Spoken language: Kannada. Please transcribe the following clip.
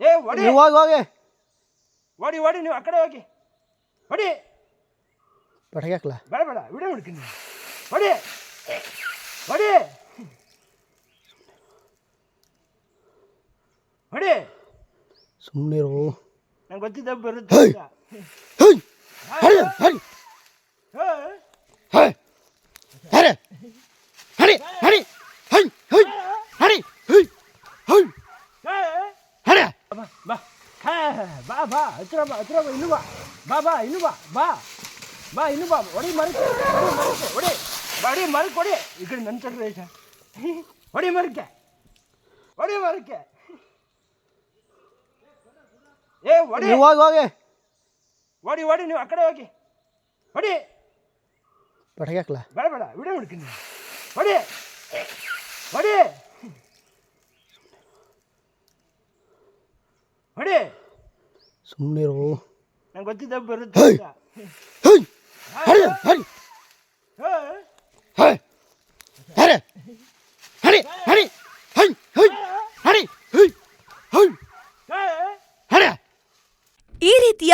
ಏ ಹೊಡಿ. ನೀವು ಹೋಗಿ ಹೋಗಿ. ಹೊಡಿ ಹೊಡಿ ನೀವು ಆ ಕಡೆ ಹೋಗಿ. ಹೊಡಿ. ಪಟಾಕಿ ಹಾಕ್ಲ ಬೇಡ ಬೇಡ ವಿಡಿಯೋ ಮಾಡ್ತೀನಿ ಹೊಡಿ. ಹೊಡಿ. ಹೊಡಿ. ಸುಮ್ಮನೆ ನಂಗೆ ಗೊತ್ತಿದ್ದ ಬರುತ್ತೆ ಹರಿ ಹರಿ ಹೇ, ಹರಿ ಹರಿ ಹರಿ ಹರಿ ಹೈ ಹೈ ಹರಿ ಹೈ ಹೈ ಹೇ. ಹರಿ ಬಾ ಬಾ. ಹೇ, ಬಾ ಬಾ. ಹತ್ರ ಬಾ ಹತ್ರ ಬಾ ಇನ್ನು ಬಾ. ಬಾ ಬಾ ಇನ್ನು ಬಾ ಬಾ. ಬಾ ಇನ್ನು ಬಾ. ಹೊಡಿ ಮರಕ್ಕೆ ಹೊಡಿ ಮರಕ್ಕೆ ಹೊಡಿ. ಹೊಡಿ ಮರಕ್ಕೆ ಹೊಡಿ. ಈ ಕಡೆ ನನ್ನ ಚಕ್ರ ಐತೆ. ಹೊಡಿ ಮರಕ್ಕೆ ಹೊಡಿ ಮರಕ್ಕೆ ಏ ಹೊಡಿ. ನೀವು ಹೋಗಿ ಹೋಗಿ. ಹೊಡಿ ಹೊಡಿ ನೀವು ಆ ಕಡೆ ಹೋಗಿ. ಹೊಡಿ. ಪಟಾಕಿ ಹಾಕ್ಲ? ಬೇಡ ಬೇಡ. ವಿಡಿಯೋ ಮಾಡ್ತೀನಿ. ಹೊಡಿ. ಹೊಡಿ. ಹೊಡಿ. ಸುಮ್ಮನಿರು ನಂಗೆ ಗೊತ್ತಿದ್ದ ಬರುತ್ತೆ ಹರಿ ಹರಿ ಹರಿ ಹರಿ.